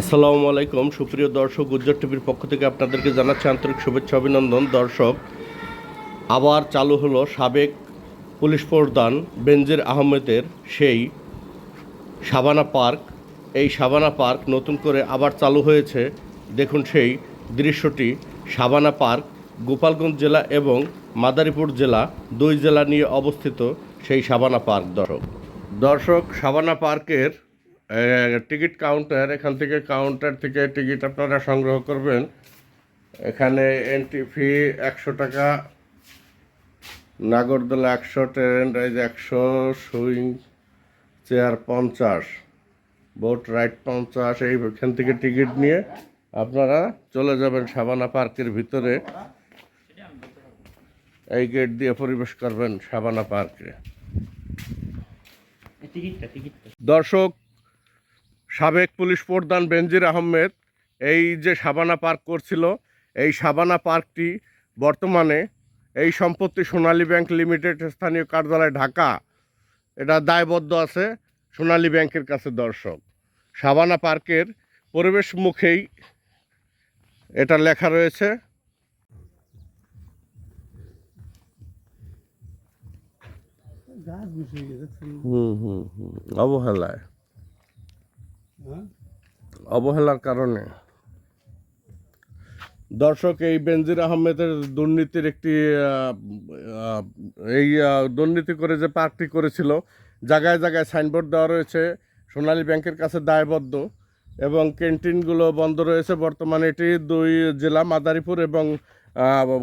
আসসালামু আলাইকুম। সুপ্রিয় দর্শক উজ্জ্বল টিভির পক্ষ থেকে আপনাদেরকে জানাচ্ছি আন্তরিক শুভেচ্ছা, অভিনন্দন। দর্শক, আবার চালু হলো সাবেক পুলিশ প্রধান বেনজির আহমেদের সেই সাবানা পার্ক। এই সাবানা পার্ক নতুন করে আবার চালু হয়েছে। দেখুন সেই দৃশ্যটি, সাবানা পার্ক, গোপালগঞ্জ জেলা এবং মাদারীপুর জেলা, দুই জেলা নিয়ে অবস্থিত সেই সাবানা পার্ক। দর্শক দর্শক, সাবানা পার্কের টিকিট কাউন্টার এখান থেকে কাউন্টার থেকে টিকিট আপনারা সংগ্রহ করবেন। এখানে এন্ট্রি ফি একশো টাকা নাগরদোলা একশো ট্রেন রাইজ একশো সুইং চেয়ার পঞ্চাশ বোট রাইড পঞ্চাশ এইখান থেকে টিকিট নিয়ে আপনারা চলে যাবেন সাবানা পার্কের ভিতরে। এই গেট দিয়ে পরিবেশ করবেন সাবানা পার্কে। দর্শক সাবেক পুলিশ প্রধান বেনজির আহমেদ এই যে সাবানা পার্ক করছিল এই সাবানা পার্কটি বর্তমানে এই সম্পত্তি সোনালী ব্যাংক লিমিটেড স্থানীয় কার্যালয় ঢাকা এটা দায়বদ্ধ আছে সোনালী ব্যাংকের কাছে দর্শক। সাবানা পার্কের পরিবেশ মুখেই এটা লেখা রয়েছে। হুম হুম হুম অবহেলায়। অবহেলার কারণে। দর্শক, এই বেনজির আহমেদের দুর্নীতির একটি এই দুর্নীতি করে যে পার্কটি করেছিল, জায়গায় জায়গায় সাইনবোর্ড দেওয়া রয়েছে, সোনালী ব্যাংকের কাছে দায়বদ্ধ এবং ক্যান্টিনগুলো বন্ধ রয়েছে। বর্তমানে এটি দুই জেলা, মাদারীপুর এবং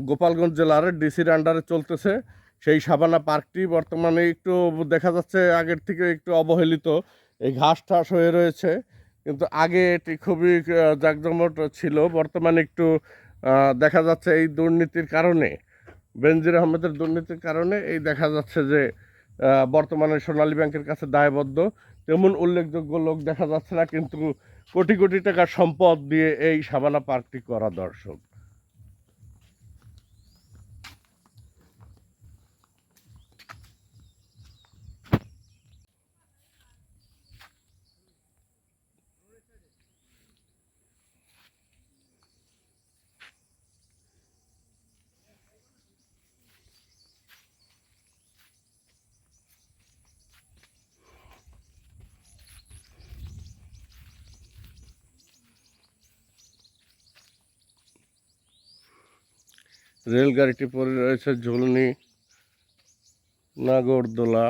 গোপালগঞ্জ জেলার ডিসির আন্ডারে চলতেছে। সেই সাবানা পার্কটি বর্তমানে একটু দেখা যাচ্ছে আগের থেকে একটু অবহেলিত। এই ঘাস ঠাস হয়ে রয়েছে। কিন্তু আগে এটি খুবই জাঁকজমট ছিল। বর্তমানে একটু দেখা যাচ্ছে এই দুর্নীতির কারণে, বেনজির আহমেদের দুর্নীতির কারণে এই দেখা যাচ্ছে যে বর্তমানে সোনালী ব্যাংকের কাছে দায়বদ্ধ। তেমন উল্লেখযোগ্য লোক দেখা যাচ্ছে না, কিন্তু কোটি কোটি টাকার সম্পদ দিয়ে এই সাবানা পার্কটি করা দর্শক। রেলগাড়িটি পরে রয়েছে ঝুলনি নাগরদোলা।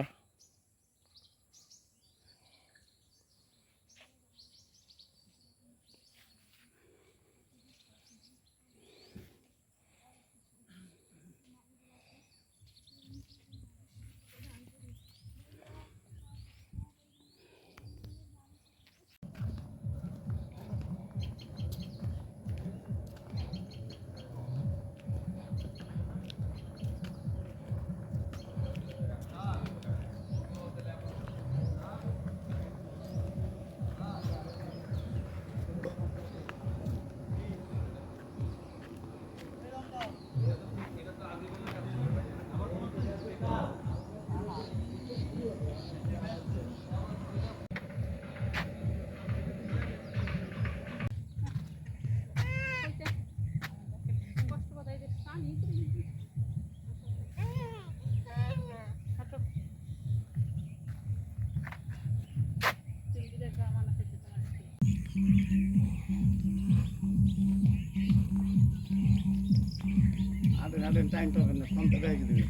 Ah, dan hadden we een tijd toch een stand erbij geduurd.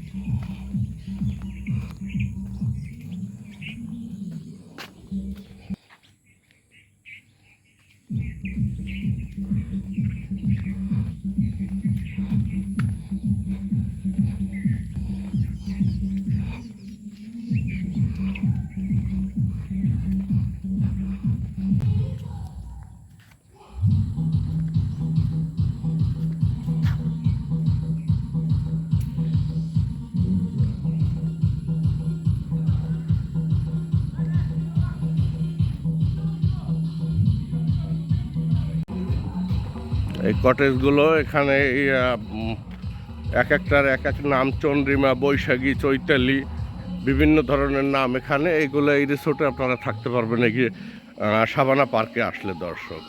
এই কটেজগুলো এখানে এক একটার এক এক নাম চন্দ্রিমা বৈশাখী চৈতালি বিভিন্ন ধরনের নাম এখানে। এইগুলো এই রিসোর্টে আপনারা থাকতে পারবেন আহ, সাবানা পার্কে আসলে দর্শক।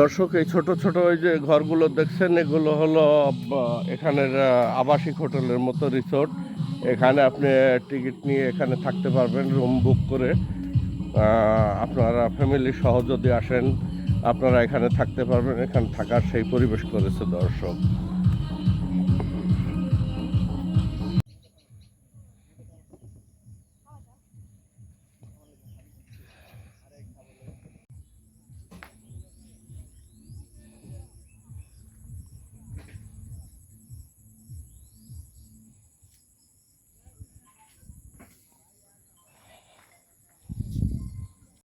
দর্শক এই ছোট ছোট ওই যে ঘরগুলো দেখছেন এগুলো হলো এখানের আবাসিক হোটেলের মতো রিসোর্ট এখানে আপনি টিকিট নিয়ে এখানে থাকতে পারবেন, রুম বুক করে। আপনারা ফ্যামিলি সহ যদি আসেন, আপনারা এখানে থাকতে পারবেন, এখানে থাকার সেই পরিবেশ করেছে দর্শক।